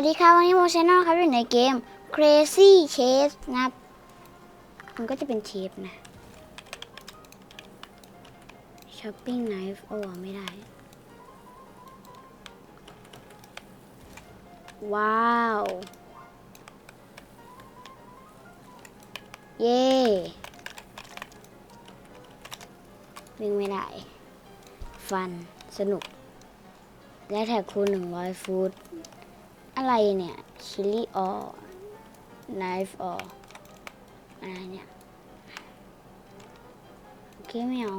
วัสดีครับวันนี้โมชแนลครับอยู่ในเกม Crazy Chase นะครับ มันก็จะเป็นเชฟนะ Shopping Knife โอ้ไม่ได้ ว้าว เย้วิ่งไม่ได้ ฟันสนุก และแท็กคูณ100ฟุต อะไรเนี่ยชิลลี่ออไนฟ์อออะไรเนี่ยโอเคไม่เอา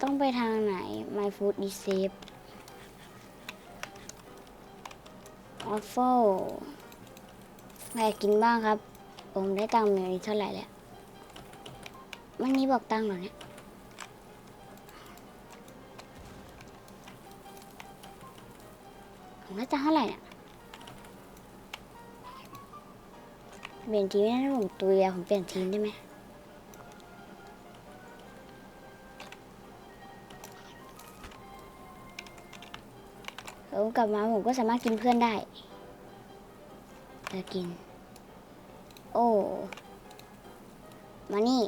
ต้องไปทางไหน My food is safe waffle อยากกินบ้างครับ ผมได้ตังค์เมียนี้เท่าไหร่แล้ว วันนี้บอกตังค์เหรอเนี่ยผมได้ตังค์เท่าไหร่เนี่ยเปลี่ยนทีมไม่ได้ถ้าผมตุยอะผมเปลี่ยนทีมได้ไหมผมกลับมาผมก็สามารถกินเพื่อนได้จะกิน โอ้ มานี่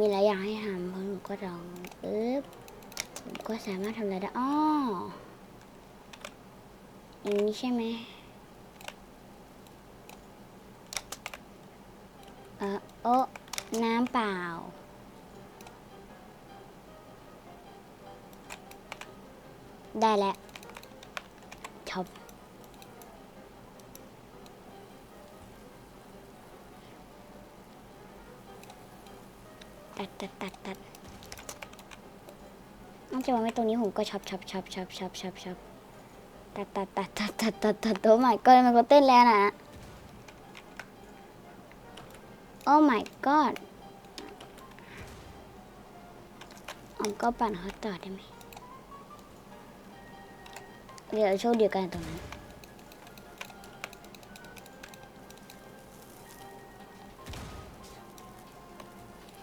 มีหลายอย่างให้ทำเพราะหนูก็ลองปึ๊บผมก็สามารถทำอะไรได้อ้ออย่างนี้ใช่ไหมเออโอ้น้ำเปล่า ได้แล้วช็อป ตัดตัดตัดตัดนอกจากวางไว้ตรงนี้ผมก็ช็อปช็อปช็อปช็อปช็อปช็อปช็อปตัดตัดตัดตัดตัดตัดตัดโอ้ my god มันก็เต้นแล้วนะโอ้ my god ออมก็ปั่นเขาต่อได้ไหมเดี๋ยวโชคเดียวกันตรงนั้น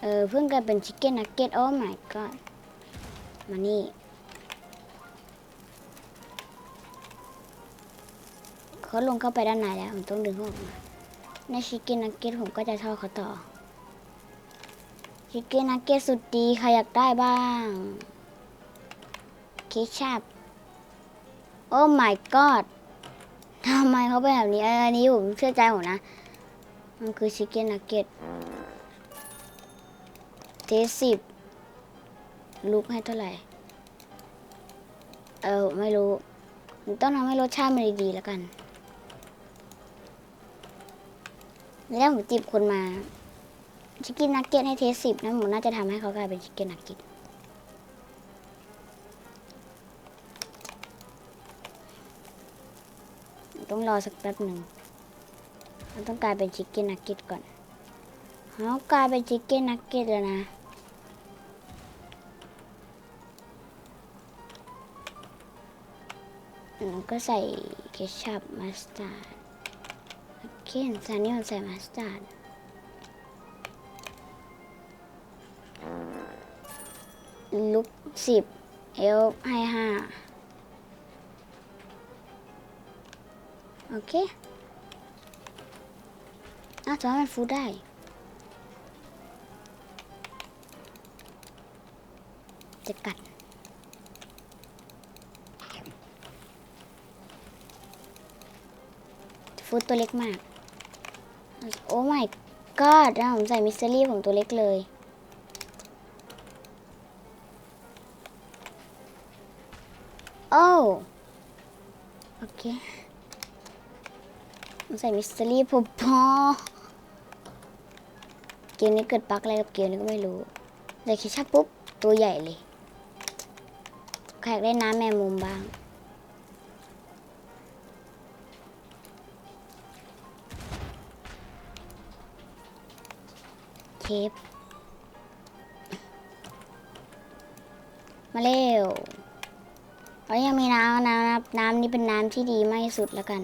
เออเพิ่งกลายเป็นชิคเก้นนักเก็ตโอ้ my god มานี่เขาลงเข้าไปด้านในแล้ว ผมต้องดึงเขาออกมาในชิคเก้นนักเก็ตผมก็จะทอดเขาต่อ ชิคเก้นนักเก็ตสุดดีใครอยากได้บ้างเคชับโอ้ my god ทำไมเขาเป็นแบบนี้ อันนี้ผมเชื่อใจผมนะ มันคือชิคเก้นนักเก็ต สสิบลุกให้เท่าไหร่ เออไม่รู้มันต้องทำให้รสชาติมันดีๆแล้วกัน แล้วผมจีบคนมา ชิคเก้นักเก็ตให้เทสสิบนะผมน่าจะทำให้เขากลายเป็นชิคเก้นักเก็ตต้องรอสักแป๊บหนึ่งมันต้องกลายเป็นชิคเก้นักเก็ตก่อนเขากลายเป็นชิคเก้นักเก็ตแล้วนะ ก็ใส่เคชัพมัสตาร์ดโอเคซานี่มันใส่มัสตาร์ดลุกสิบเอลให้ห้าโอเคอ้าวทำไมมันฟูได้จะกัด ฟูดตัวเล็กมาก โอ้ my god นะผมใส่มิสซิลี่ผมตัวเล็กเลย โอ้โอเคผมใส่มิสซิลี่ผมพอเกมนี้เกิดปักอะไรกับเกมนี้ก็ไม่รู้แต่คิดชาปุ๊บ ตัวใหญ่เลยใครอยากได้น้ำแมงมุมบ้าง เคฟมาเร็วแล้วยังมีน้ำน้ำน้ำน้ำนี่เป็นน้ำที่ดีมากที่สุดแล้วกัน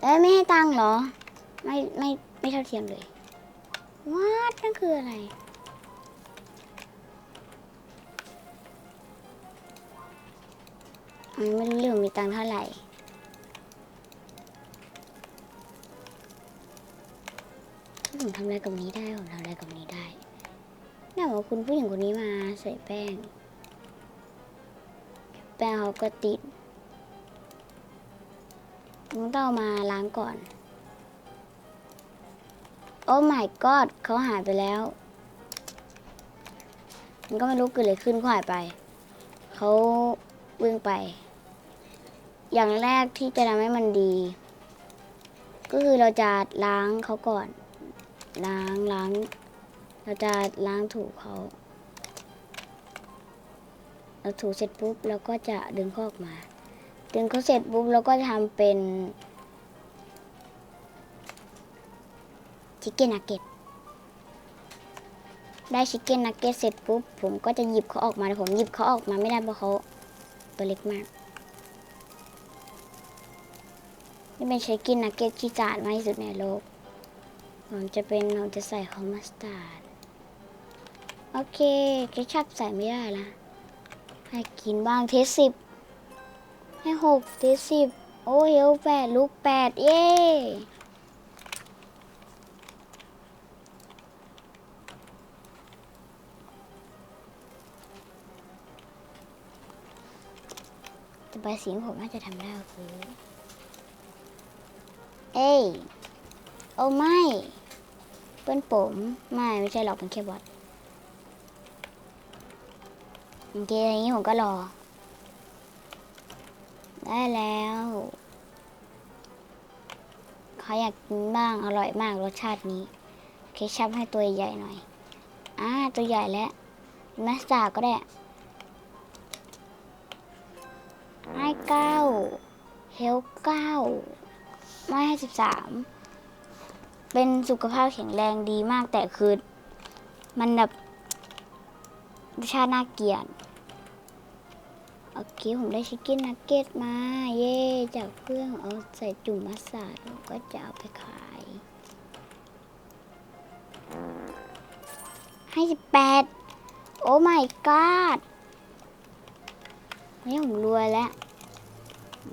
เอ้ยไม่ให้ตังค์เหรอ ไม่ไม่ไม่เท่าเทียมเลยวาดนั่นคืออะไรไม่รู้เรื่องมีตังค์เท่าไหร่ ผมทำอะไรกับนี้ได้ผมทำอะไรกับนี้ได้น่าบอกว่าคุณผู้หญิงคนนี้มาใส่แป้ง แป้งเขาก็ติดมึงต้องเอามาล้างก่อน โอ้ my god เขาหายไปแล้ว มันก็ไม่รู้เกิดอะไรขึ้นเขาหายไป เขาวิ่งไป อย่างแรกที่จะทำให้มันดี ก็คือเราจะล้างเขาก่อน ล้างล้างเราจะล้างถูเขาเราถูเสร็จปุ๊บเราก็จะดึงเขาออกมา ดึงเขาเสร็จปุ๊บเราก็จะทำเป็นชิคเก้นนักเก็ตได้ชิคเก้นนักเก็ตเสร็จปุ๊บผมก็จะหยิบเขาออกมาแต่ผมหยิบเขาออกมาไม่ได้เพราะเขาตัวเล็กมากนี่เป็นชิคเก้นนักเก็ตที่จานมากที่สุดในโลก ผมจะเป็นเราจะใส่คอมมัสตาร์ดโอเคเคชัพใส่ไม่ได้ละให้กินบ้างเทสสิบให้หกเทสสิบโอ้เฮลแปดลูกแปดเย้แต่ใบสีของผมน่าจะทำได้คือเอ้ย โอ้ไม่ ปิ้นผมไม่ไม่ใช่หรอกเป็นแค่บอทโอเคอย่างนี้ผมก็รอ ได้แล้วเขาอยากกินบ้างอร่อยมากรสชาตินี้เคชัพให้ตัวใหญ่หน่อยอ่าตัวใหญ่แล้วมัสตาร์ก็ได้ให้เก้าเฮลเก้าไม่ให้สิบสาม เป็นสุขภาพแข็งแรงดีมากแต่คือมันแบบรสชาติน่าเกลียดโอเคผมได้ชิคเก้นักเก็ตมา เย่จากเครื่องเอาใส่จุ่มมัสตาร์ดก็จะเอาไปขายให้สิบแปดโอ้ my god นี่ผมรวยแล้ว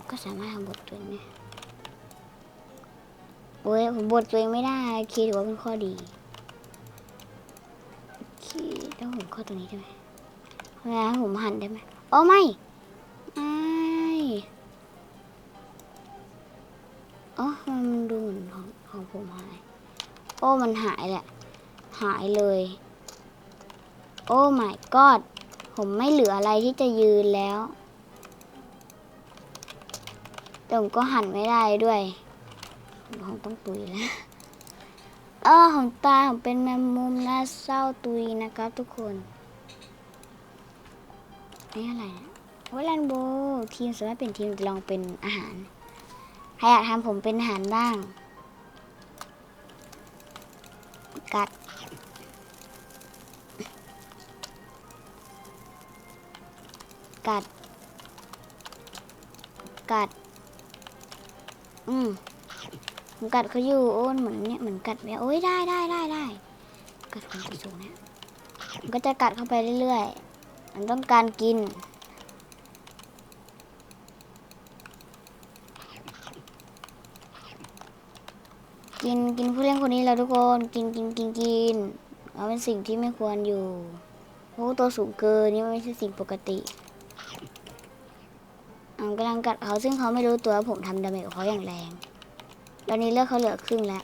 ก็สามารถทำบทตัวเองได้ โอ้ยผมบทตัวเองไม่ได้โอเคถือว่าเป็นข้อดีโอต้องผมข้อตัวนี้ได้ไหมเวลาผมหันได้ไหมโอ้ไม่ไม่อ๋อมันดูเหมือนของของผมหาย โอ้มันหายแหละ หายเลย โอ้ my god ผมไม่เหลืออะไรที่จะยืนแล้วแต่ผมก็หันไม่ได้ด้วย ผมต้องตุยแล้วเออของตาผมเป็นแมงมุมน่าเศร้าตุยนะครับทุกคนนี่อะไรนะวลันโบทีมสามารถเป็นทีมลองเป็นอาหารใครอยากทำผมเป็นอาหารบ้าง กัดกัด กัด อืม ผมกัดเขาอยู่โอ้ยเหมือนเนี่ยเหมือนกัดเนี่ยโอ้ยได้ได้ได้ได้กัดคนสูงเนี่ยมันก็จะกัดเข้าไปเรื่อยๆ มันต้องการกิน กินกินผู้เล่นคนนี้แล้วทุกคนกินกินกินกินเอาเป็นสิ่งที่ไม่ควรอยู่เพราะตัวสูงเกินนี่ไม่ใช่สิ่งปกติผมกำลังกัดเขาซึ่งเขาไม่รู้ตัวว่าผมทำดาเมจเขาอย่างแรง ตอนนี้เลือดเขาเหลือครึ่งแล้ว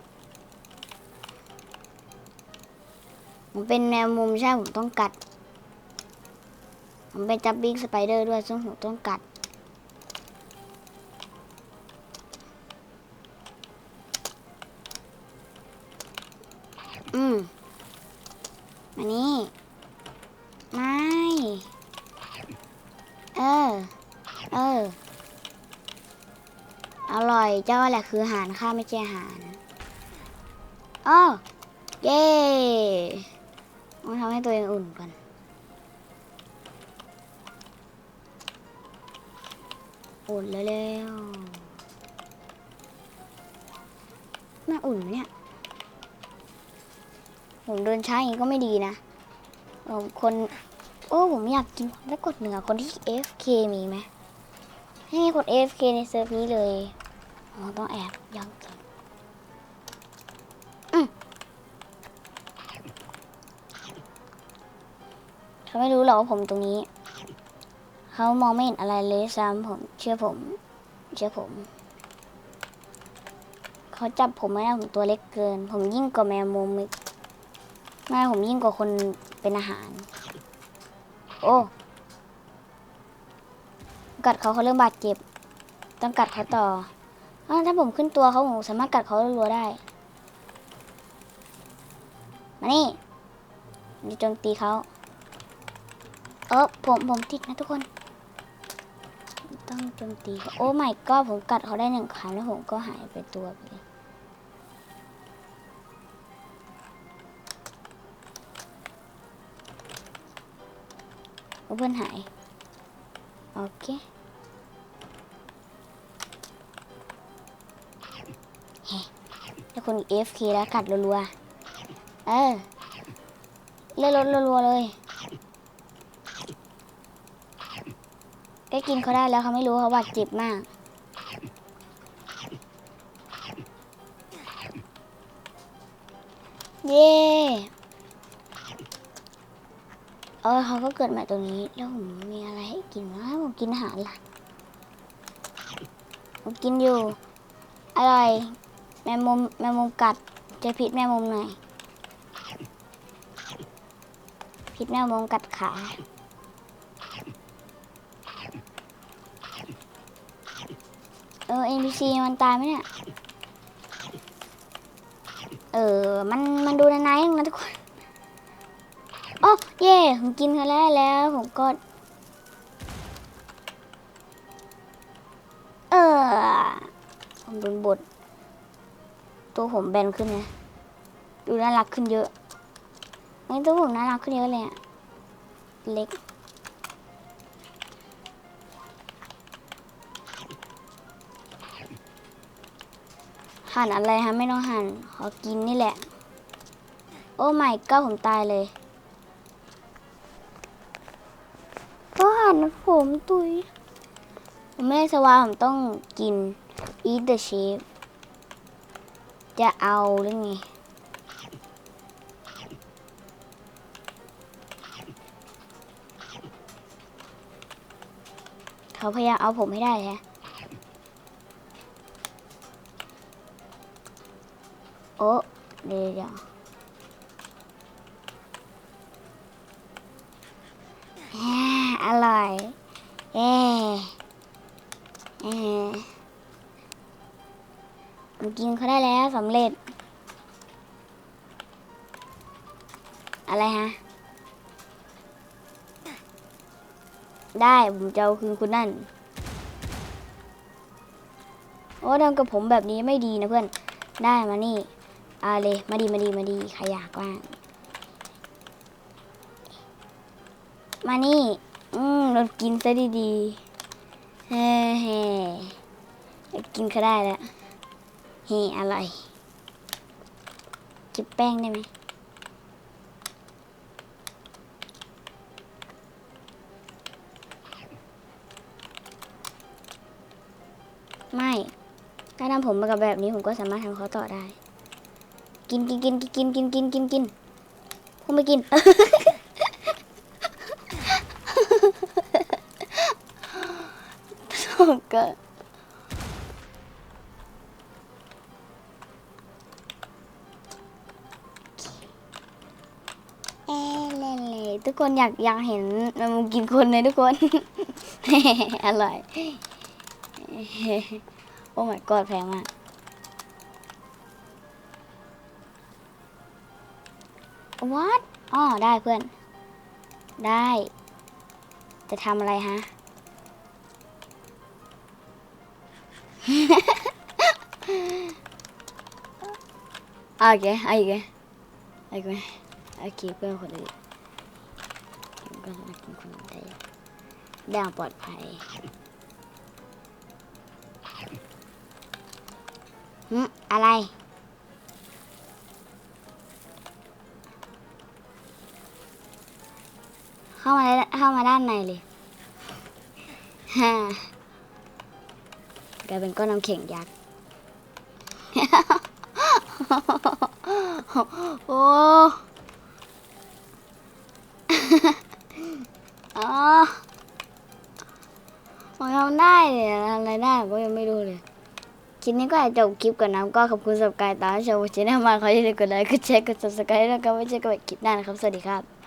ผมเป็นแมวมุมใช่ผมต้องกัด ผมเป็นจับบิ้งสไปเดอร์ด้วยซึ่งผมต้องกัด ร่อยเจ้าแหละคืออาหารข้าไม่ใช่อาหารอ้อเย้ต้องทำให้ตัวเองอุ่นก่อนอุ่นเร็วๆน่าอุ่นไหมเนี่ย ผมเดินช้าอย่างนี้ก็ไม่ดีนะผมคน โอ้ ผมอยากกินแล้วกดเหนือคนที่ AFK มีไหม ให้มีคน AFK ในเซิร์ฟนี้เลย อ๋อต้องแอบยังกินอืมเขาไม่รู้หรอกว่าผมตรงนี้ เขามองไม่เห็นอะไรเลยซ้ำผมเชื่อผม เชื่อผม เขาจับผมไม่ได้ผมตัวเล็กเกิน ผมยิ่งกว่าแมวมุมอีกไม่ผมยิ่งกว่าคนเป็นอาหาร โอ้กัดเขาเขาเริ่มบาดเจ็บ ต้องกัดเขาต่อ อาวถ้าผมขึ้นตัวเขาผมสามารถกัดเขารัวได้ มานี่จะโจมตีเขา เออผมผมติดนะทุกคน ต้องโจมตีเขาโอ้ไม่ก็ผมกัดเขาได้หนึ่งครั้งแล้วผมก็หายไปตัวไปเลยโอ้เพื่อนหาย โอเค ถ้าคน AFK แล้วกัดรัวๆ เออ เล่นรถรัวๆเลยก็กินเขาได้แล้วเขาไม่รู้เขาบาดเจ็บมาก เย้เออเขาก็เกิดใหม่ตรงนี้ แล้วผมมีอะไรให้กินวะผมกินอาหารละผมกินอยู่ อร่อย แมงมุมแมงมุมกัดจะพิษแมงมุมหน่อยพิษแมงมุมกัดขาเออ NPC มันตายไหมเนี่ยเออ มัน มันดูนานๆนะทุกคน โอ้เย่ผมกินเขาแล้วแล้ว ผมก็ เออ ผมโดนบท ตัวผมแบนขึ้นนะดูน่ารักขึ้นเยอะนี่ตัวผมน่ารักขึ้นเยอะเลยอะเล็ก หั่นอะไรฮะไม่ต้องหั่น ขอกินนี่แหละ โอ้ไม่ก็ผมตายเลยก็หั่นผมตุย ผมไม่ได้สวาผมต้องกิน eat the sheep จะเอาหรือไงเขาพยายามเอาผมให้ได้ฮะโอ้เดี๋ยวอร่อยเอ๊เอ๊ ผมกินเขาได้แล้วสำเร็จ อะไรฮะ ได้ผมจะเอาคืนคุณนั่น โอ้ทำกับผมแบบนี้ไม่ดีนะเพื่อน ได้มานี่อาเลยมาดีมาดีมาดีขยะกว้าง มานี่ อืมเรากินซะดีๆ เฮ้เฮ้กินก็ได้แล้ว ฮ้อร่อยจิบแป้งได้ไหมไม่ถ้าทำผมมากับแบบนี้ผมก็สามารถทำเขาต่อได้ กินกินกินกินกินกินกินกินผมไม่กินโอ้เทุกคนอยากอยากเห็นมันกินคนเลยทุกคน อร่อย โอ้ my god แพงมาก what อ๋อได้เพื่อน ได้ จะทำอะไรฮะ โอเคเอาอีกไหมเอาอีกไหมโอเคเพื่อนคนอื่น ผมก็สามากินคนอื่นได้ด้อย่างปลอดภัยหึอะไร เข้ามาเข้ามาด้านในเลยฮ่ากลายเป็นก้อนน้ำแข็งยักษ์ โอ้ อ๋อผมทำได้เลยทำอะไรได้ผมก็ยังไม่รู้เลยคลิปนี้ก็อาจจะจบคลิปก่อนนะก็ขอบคุณสำหรับการตามชมชแนลมาขออย่าลืมกดไลค์กดแชร์กดซับสไครต์แล้วก็ไว้เจอกันใหม่คลิปหน้านะครับ สวัสดีครับ